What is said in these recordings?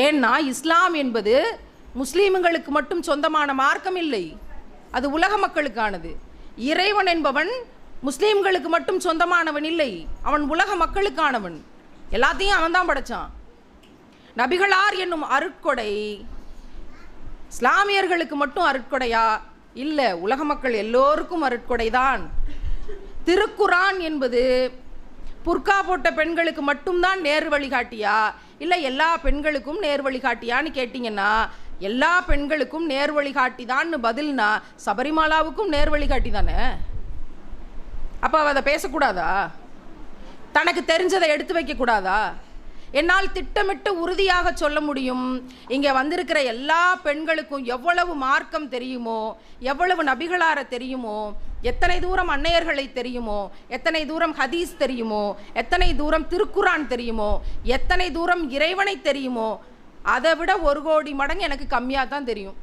ஏன்னா இஸ்லாம் என்பது முஸ்லீம்களுக்கு மட்டும் சொந்தமான மார்க்கம் இல்லை அது உலக மக்களுக்கானது. இறைவன் என்பவன் முஸ்லீம்களுக்கு மட்டும் சொந்தமானவன் இல்லை. அவன் உலக மக்களுக்கானவன். எல்லாத்தையும் அவன் தான் படைச்சான். நபிகளார் என்னும் அருட்கொடை இஸ்லாமியர்களுக்கு மட்டும் அருட்கொடையா? இல்லை உலக மக்கள் எல்லோருக்கும் அருட்கொடை தான். திருக்குரான் என்பது புர்கா போட்ட பெண்களுக்கு மட்டும்தான் நேர் வழிகாட்டியா இல்லை எல்லா பெண்களுக்கும் நேர் வழிகாட்டியான்னு கேட்டிங்கன்னா எல்லா பெண்களுக்கும் நேர் வழிகாட்டி தான்னு பதில்னா சபரிமாலாவுக்கும் நேர் வழிகாட்டி தானே அப்போ அவள் அதை பேசக்கூடாதா? தனக்கு தெரிஞ்சதை எடுத்து வைக்கக்கூடாதா? என்னால் திட்டமிட்டு உறுதியாக சொல்ல முடியும். இங்கே வந்திருக்கிற எல்லா பெண்களுக்கும் எவ்வளவு மார்க்கம் தெரியுமோ எவ்வளவு நபிகளார தெரியுமோ எத்தனை தூரம் அன்னையர்களை தெரியுமோ எத்தனை தூரம் ஹதீஸ் தெரியுமோ எத்தனை தூரம் திருக்குரான் தெரியுமோ எத்தனை தூரம் இறைவனை தெரியுமோ அதை விட ஒரு கோடி மடங்கு எனக்கு கம்மியாக தான் தெரியும்.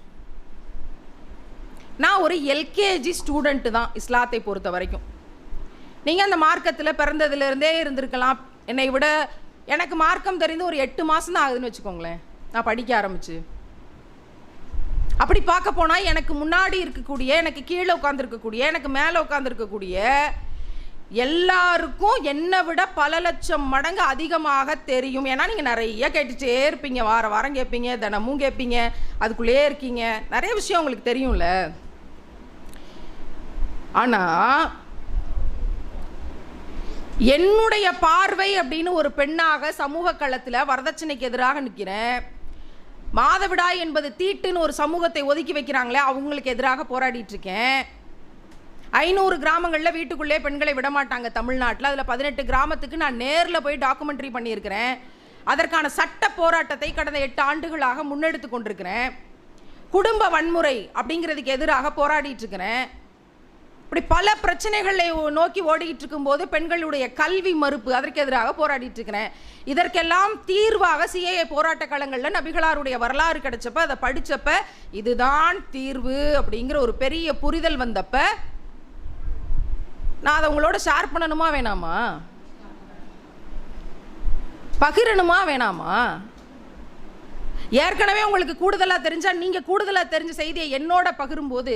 நான் ஒரு எல்கேஜி ஸ்டூடெண்ட்டு தான் இஸ்லாத்தை பொறுத்த வரைக்கும். நீங்கள் அந்த மார்க்கத்தில் பிறந்ததுலேருந்தே இருந்திருக்கலாம். என்னை விட எனக்கு மார்க்கம் தெரிந்து ஒரு எட்டு மாதம் தான் ஆகுதுன்னு வச்சுக்கோங்களேன். நான் படிக்க ஆரம்பிச்சு. அப்படி பார்க்க போனால் எனக்கு முன்னாடி இருக்கக்கூடிய எனக்கு கீழே உட்காந்துருக்கக்கூடிய எனக்கு மேலே உட்காந்துருக்கக்கூடிய எல்லாருக்கும் என்னை விட பல லட்சம் மடங்கு அதிகமாக தெரியும். ஏன்னா நீங்கள் நிறைய கேட்டுச்சே இருப்பீங்க. வார வாரம் கேட்பீங்க தினமும் கேட்பீங்க அதுக்குள்ளேயே இருக்கீங்க. நிறைய விஷயம் உங்களுக்கு தெரியும்ல. ஆனால் என்னுடைய பார்வை அப்படின்னு ஒரு பெண்ணாக சமூக களத்தில் வரதட்சணைக்கு எதிராக நிற்கிறேன். மாதவிடாய் என்பது தீட்டுன்னு ஒரு சமூகத்தை ஒதுக்கி வைக்கிறாங்களே அவங்களுக்கு எதிராக போராடிட்டு இருக்கேன். ஐநூறு கிராமங்களில் வீட்டுக்குள்ளே பெண்களை விட மாட்டாங்க தமிழ்நாட்டில். அதில் பதினெட்டு கிராமத்துக்கு நான் நேரில் போய் டாக்குமெண்ட்ரி பண்ணியிருக்கிறேன். அதற்கான சட்ட போராட்டத்தை கடந்த எட்டு ஆண்டுகளாக முன்னெடுத்து கொண்டிருக்கிறேன். குடும்ப வன்முறை அப்படிங்கிறதுக்கு எதிராக போராடிட்டு இருக்கிறேன். இப்படி பல பிரச்சனைகளை ஓ- நோக்கி ஓடிக்கிட்டு இருக்கும்போது பெண்களுடைய கல்வி மறுப்பு அதற்கு எதிராக போராடிட்டு இருக்கிறேன் இதற்கெல்லாம் தீர்வாக சிஏஏ போராட்ட காலங்களில் நபிகளாருடைய வரலாறு கிடைச்சப்ப அதை படித்தப்ப இதுதான் தீர்வு அப்படிங்கிற ஒரு பெரிய புரிதல் வந்தப்ப நான் அதை உங்களோட ஷேர் பண்ணணுமா வேணாமா? பகிரணுமா வேணாமா? ஏற்கனவே உங்களுக்கு கூடுதலாக தெரிஞ்சால் நீங்கள் கூடுதலாக தெரிஞ்ச செய்தியை என்னோட பகிரும்போது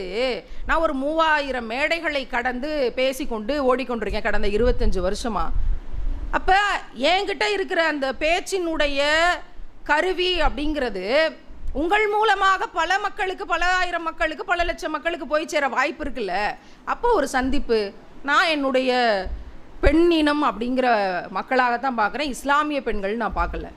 நான் ஒரு மூவாயிரம் மேடைகளை கடந்து பேசிக்கொண்டு ஓடிக்கொண்டிருக்கேன் கடந்த இருபத்தஞ்சு வருஷமாக அப்போ என்கிட்ட இருக்கிற அந்த பேச்சினுடைய கருவி அப்படிங்கிறது உங்கள் மூலமாக பல மக்களுக்கு பல ஆயிரம் மக்களுக்கு பல லட்சம் மக்களுக்கு போய் சேர வாய்ப்பு இருக்குல்ல? அப்போ ஒரு சந்திப்பு நான் என்னுடைய பெண்ணினம் அப்படிங்கிற மக்களாகத்தான் பார்க்குறேன் இஸ்லாமிய பெண்கள் நான் பார்க்கல.